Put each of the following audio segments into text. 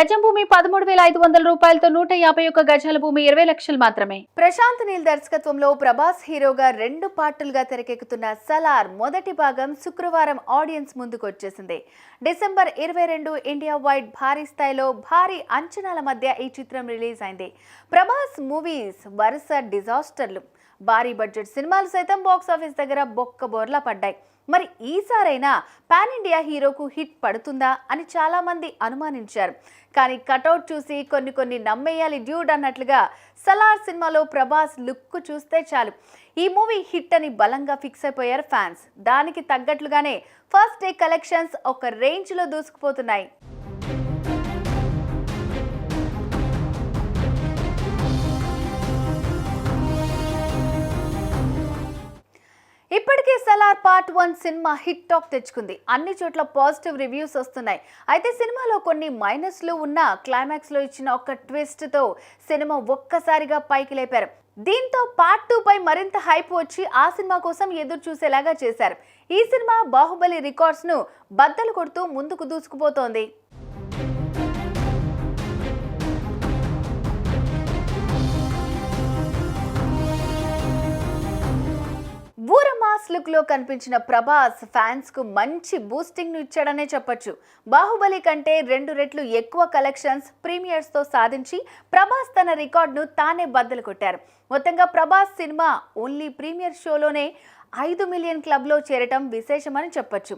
గజం భూమి పదమూడు వేల ఐదు వందల రూపాయలతో నూట యాభై ఒక్క గజాల భూమి ఇరవై లక్షలు మాత్రమే. ప్రశాంత్ నీల్ దర్శకత్వంలో ప్రభాస్ హీరోగా రెండు పార్టులుగా తెరకెక్కుతున్న సలార్ మొదటి భాగం శుక్రవారం ఆడియన్స్ ముందుకు వచ్చేసింది. డిసెంబర్ ఇరవై రెండు ఇండియా వైడ్ భారీ స్థాయిలో భారీ అంచనాల మధ్య ఈ చిత్రం రిలీజ్ అయింది. ప్రభాస్ మూవీస్ వరుస డిజాస్టర్లు. భారీ బడ్జెట్ సినిమాలు సైతం బాక్స్ ఆఫీస్ దగ్గర బొక్క బోర్లా పడ్డాయి. మరి ఈసారైనా పాన్ ఇండియా హీరోకు హిట్ పడుతుందా అని చాలామంది అనుమానించారు. కానీ కటౌట్ చూసి కొన్ని కొన్ని నమ్మేయాలి డ్యూడ్ అన్నట్లుగా సలార్ సినిమాలో ప్రభాస్ లుక్ చూస్తే చాలు. ఈ మూవీ హిట్ అని బలంగా ఫిక్స్ అయిపోయారు ఫ్యాన్స్. దానికి తగ్గట్లుగానే ఫస్ట్ డే కలెక్షన్స్ ఒక రేంజ్లో దూసుకుపోతున్నాయి. ఇప్పటికే part one cinema hit talk తెచ్చుకుంది. అన్ని చోట్ల పాజిటివ్ రివ్యూస్ వస్తున్నాయి. అయితే సినిమాలో కొన్ని మైనస్లు ఉన్న క్లైమాక్స్లో ఇచ్చిన ఒక ట్విస్ట్తో సినిమా ఒక్కసారిగా పైకి లేపారు. దీంతో పార్ట్ టూ పై మరింత హైప్ వచ్చి ఆ సినిమా కోసం ఎదురు చూసేలాగా చేశారు. ఈ సినిమా బాహుబలి రికార్డ్స్ను బద్దలు కొడుతూ ముందుకు దూసుకుపోతోంది. లుక్లో కనిపించిన ప్రభాస్ ఫ్యాన్స్కు మంచి బూస్టింగ్ను ఇచ్చాడనే చెప్పొచ్చు. బాహుబలి కంటే రెండు రెట్లు ఎక్కువ కలెక్షన్స్ ప్రీమియర్స్తో సాధించి ప్రభాస్ తన రికార్డును తానే బద్దలు కొట్టారు. మొత్తంగా ప్రభాస్ సినిమా ఓన్లీ ప్రీమియర్ షోలోనే ఐదు మిలియన్ క్లబ్లో చేరటం విశేషమని చెప్పొచ్చు.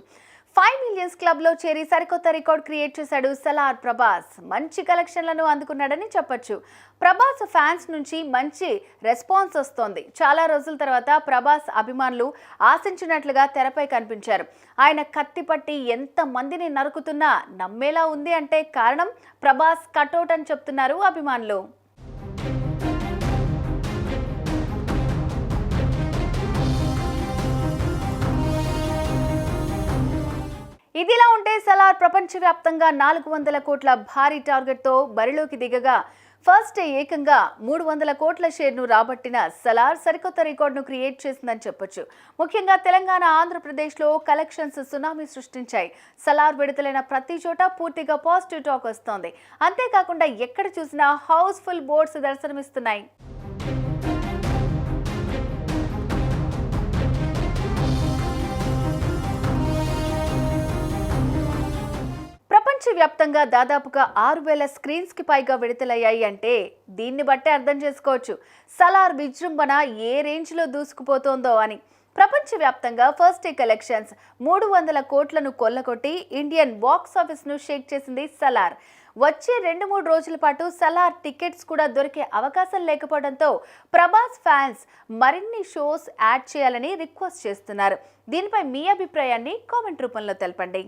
ఫైవ్ మిలియన్స్ క్లబ్లో చేరి సరికొత్త రికార్డ్ క్రియేట్ చేశాడు సలార్ ప్రభాస్. మంచి కలెక్షన్లను అందుకున్నాడని చెప్పొచ్చు. ప్రభాస్ ఫ్యాన్స్ నుంచి మంచి రెస్పాన్స్ వస్తోంది. చాలా రోజుల తర్వాత ప్రభాస్ అభిమానులు ఆశించినట్లుగా తెరపై కనిపించారు. ఆయన కత్తి పట్టి ఎంత మందిని నరుకుతున్నా నమ్మేలా ఉంది అంటే కారణం ప్రభాస్ కటౌట్ అని చెప్తున్నారు అభిమానులు. ఇదిలా ఉంటే సలార్ ప్రపంచవ్యాప్తంగా నాలుగు వందల కోట్ల భారీ టార్గెట్తో బరిలోకి దిగగా ఫస్ట్ డే ఏకంగా మూడు వందల కోట్ల షేర్ను రాబట్టిన సలార్ సరికొత్త రికార్డును క్రియేట్ చేసిందని చెప్పొచ్చు. ముఖ్యంగా తెలంగాణ ఆంధ్రప్రదేశ్లో కలెక్షన్స్ సునామీ సృష్టించాయి. సలార్ విడుదలైన ప్రతి చోట పూర్తిగా పాజిటివ్ టాక్ వస్తోంది. అంతేకాకుండా ఎక్కడ చూసినా హౌస్ఫుల్ బోర్డ్స్ దర్శనమిస్తున్నాయి. వ్యాప్తంగా దాదాపుగా ఆరు వేల స్క్రీన్స్కి పైగా విడుదలయ్యాయి అంటే దీన్ని బట్టే అర్థం చేసుకోవచ్చు. సలార్ విజృంభణ ఏ రేంజ్లో దూసుకుపోతోందో అని. ప్రపంచవ్యాప్తంగా ఫస్ట్ డే కలెక్షన్స్ మూడు వందల కోట్లను కొల్లగొట్టి ఇండియన్ బాక్స్ ఆఫీస్ను షేక్ చేసింది సలార్. వచ్చే రెండు మూడు రోజుల పాటు సలార్ టికెట్స్ కూడా దొరికే అవకాశం లేకపోవడంతో ప్రభాస్ ఫ్యాన్స్ మరిన్ని షోస్ యాడ్ చేయాలని రిక్వెస్ట్ చేస్తున్నారు. దీనిపై మీ అభిప్రాయాన్ని కామెంట్ రూపంలో తెలపండి.